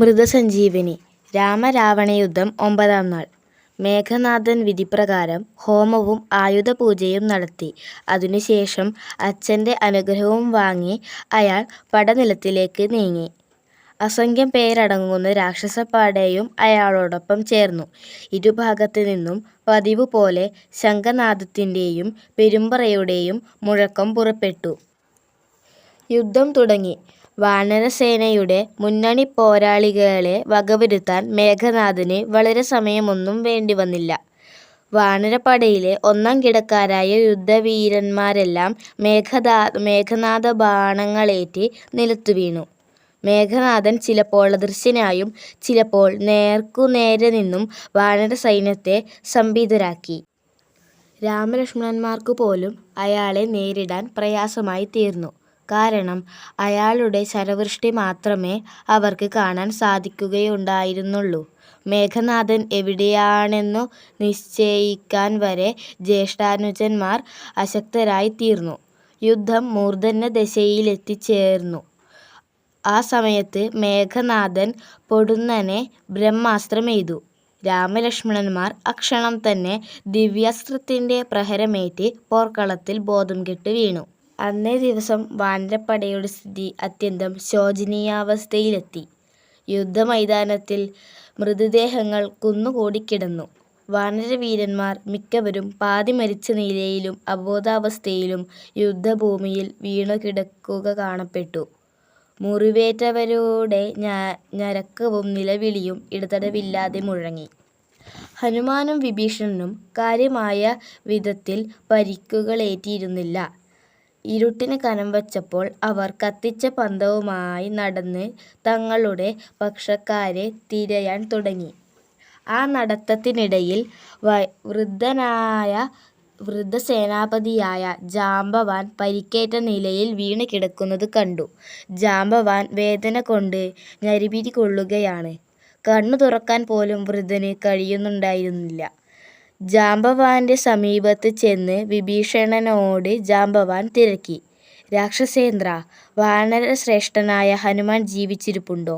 മൃതസഞ്ജീവനി രാമരാവണയുദ്ധം ഒമ്പതാം നാൾ മേഘനാഥൻ വിധിപ്രകാരം ഹോമവും ആയുധപൂജയും നടത്തി. അതിനുശേഷം അച്ഛന്റെ അനുഗ്രഹവും വാങ്ങി അയാൾ പടനിലത്തിലേക്ക് നീങ്ങി. അസംഖ്യം പേരടങ്ങുന്ന രാക്ഷസപ്പാടയും അയാളോടൊപ്പം ചേർന്നു. ഇരുഭാഗത്തു നിന്നും പതിവ് പോലെ ശംഖനാഥത്തിന്റെയും പെരുമ്പറയുടെയും മുഴക്കം പുറപ്പെട്ടു. യുദ്ധം തുടങ്ങി. വാനരസേനയുടെ മുന്നണി പോരാളികളെ വകവരുത്താൻ മേഘനാഥന് വളരെ സമയമൊന്നും വേണ്ടിവന്നില്ല. വാനരപ്പടയിലെ ഒന്നാം കിടക്കാരായ യുദ്ധവീരന്മാരെല്ലാം മേഘദാ മേഘനാഥ ബാണങ്ങളേറ്റി നിലത്തു നിലത്തുവീണു. മേഘനാഥൻ ചിലപ്പോൾ അദൃശ്യനായും ചിലപ്പോൾ നേർക്കുനേരെ നിന്നും വാനരസൈന്യത്തെ സ്തംഭിതരാക്കി. രാമലക്ഷ്മണന്മാർക്കുപോലും അയാളെ നേരിടാൻ പ്രയാസമായി പ്രയാസമായിത്തീർന്നു. കാരണം അയാളുടെ ശരവൃഷ്ടി മാത്രമേ അവർക്ക് കാണാൻ സാധിക്കുകയുണ്ടായിരുന്നുള്ളൂ. മേഘനാഥൻ എവിടെയാണെന്നു നിശ്ചയിക്കാൻ വരെ ജ്യേഷ്ഠാനുജന്മാർ അശക്തരായി തീർന്നു യുദ്ധം മൂർധന്യദശയിലെത്തിച്ചേർന്നു. ആ സമയത്ത് മേഘനാഥൻ പൊടുന്നനെ ബ്രഹ്മാസ്ത്രമെയ്തു. രാമലക്ഷ്മണന്മാർ അക്ഷണം തന്നെ ദിവ്യാസ്ത്രത്തിന്റെ പ്രഹരമേറ്റ് പോർക്കളത്തിൽ ബോധം കെട്ട് വീണു. അന്നേ ദിവസം വാനരപ്പടയുടെ സ്ഥിതി അത്യന്തം ശോചനീയാവസ്ഥയിലെത്തി. യുദ്ധമൈതാനത്തിൽ മൃതദേഹങ്ങൾ കുന്നുകൂടിക്കിടന്നു. വാനരവീരന്മാർ മിക്കവരും പാതി മരിച്ച നിലയിലും അബോധാവസ്ഥയിലും യുദ്ധഭൂമിയിൽ വീണു കിടക്കുക കാണപ്പെട്ടു. മുറിവേറ്റവരുടെ ഞരക്കവും നിലവിളിയും ഇടതടവില്ലാതെ മുഴങ്ങി. ഹനുമാനും വിഭീഷണനും കാര്യമായ വിധത്തിൽ പരിക്കുകളേറ്റിരുന്നില്ല. ഇരുട്ടിന് കനം വച്ചപ്പോൾ അവർ കത്തിച്ച പന്തവുമായി നടന്ന് തങ്ങളുടെ പക്ഷക്കാരെ തിരയാൻ തുടങ്ങി. ആ നടത്തത്തിനിടയിൽ വൃദ്ധനായ വൃദ്ധസേനാപതിയായ ജാംബവാൻ പരിക്കേറ്റ നിലയിൽ വീണ് കിടക്കുന്നത് കണ്ടു. ജാംബവാൻ ഞരിപിരി കൊള്ളുകയാണ് കണ്ണു തുറക്കാൻ പോലും വൃദ്ധന് കഴിയുന്നുണ്ടായിരുന്നില്ല. ജാംബവാന്റെ സമീപത്ത് ചെന്ന് വിഭീഷണനോട് ജാംബവാൻ തിരക്കി. രാക്ഷസേന്ദ്ര വാനരശ്രേഷ്ഠനായ ഹനുമാൻ ജീവിച്ചിരിപ്പുണ്ടോ?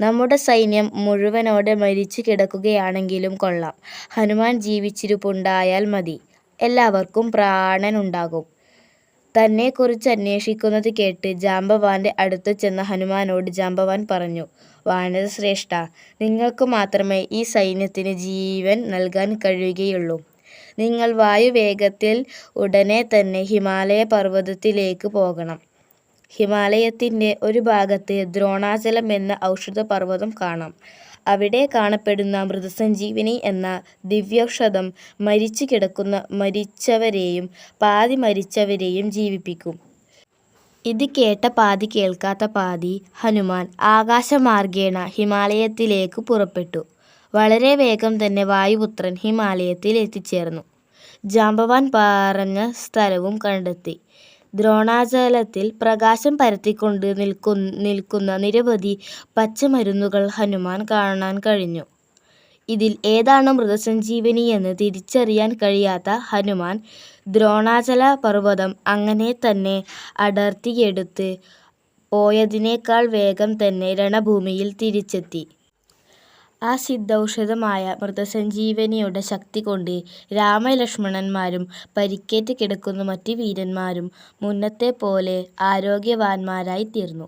നമ്മുടെ സൈന്യം മുഴുവനോടെ മരിച്ചു കിടക്കുകയാണെങ്കിലും കൊള്ളാം. ഹനുമാൻ ജീവിച്ചിരിപ്പുണ്ടായാൽ മതി. എല്ലാവർക്കും പ്രാണനുണ്ടാകും. " തന്നെക്കുറിച്ചന്വേഷിക്കുന്നത് കേട്ട് ജാംബവാന്റെ അടുത്തുചെന്ന ഹനുമാനോട് ജാംബവാൻ പറഞ്ഞു. "വാനരശ്രേഷ്ഠാ, നിങ്ങൾക്ക് മാത്രമേ ഈ സൈന്യത്തിന് ജീവൻ നൽകാൻ കഴിയുകയുള്ളൂ. നിങ്ങൾ വായുവേഗത്തിൽ ഉടനെ തന്നെ ഹിമാലയ പർവതത്തിലേക്ക് പോകണം. ഹിമാലയത്തിന്റെ ഒരു ഭാഗത്ത് ദ്രോണാചലം എന്ന ഔഷധ പർവതം കാണാം. അവിടെ കാണപ്പെടുന്ന മൃതസഞ്ജീവനി എന്ന ദിവ്യൗഷധം മരിച്ചു കിടക്കുന്ന മരിച്ചവരെയും പാതി മരിച്ചവരെയും ജീവിപ്പിക്കും. " ഇത് കേട്ട പാതി കേൾക്കാത്ത പാതി ഹനുമാൻ ആകാശമാർഗേണ ഹിമാലയത്തിലേക്ക് പുറപ്പെട്ടു. വളരെ വേഗം തന്നെ വായുപുത്രൻ ഹിമാലയത്തിൽ എത്തിച്ചേർന്നു. ജാമ്പവാൻ പറഞ്ഞ സ്ഥലവും കണ്ടെത്തി. ദ്രോണാചലത്തിൽ പ്രകാശം പരത്തിക്കൊണ്ട് നിൽക്കുന്ന നിരവധി പച്ചമരുന്നുകൾ ഹനുമാൻ കാണാൻ കഴിഞ്ഞു. ഇതിൽ ഏതാണ് മൃതസഞ്ജീവനിയെന്ന് തിരിച്ചറിയാൻ കഴിയാത്ത ഹനുമാൻ ദ്രോണാചല പർവതം അങ്ങനെ തന്നെ അടർത്തിയെടുത്ത് പോയതിനേക്കാൾ വേഗം തന്നെ രണഭൂമിയിൽ തിരിച്ചെത്തി. ആ സിദ്ധൌഷധമായ മൃതസഞ്ജീവനിയുടെ ശക്തി കൊണ്ട് രാമലക്ഷ്മണന്മാരും പരിക്കേറ്റ് കിടക്കുന്ന മറ്റു വീരന്മാരും മുന്നത്തെ മുന്നത്തെപ്പോലെ ആരോഗ്യവാന്മാരായിത്തീർന്നു.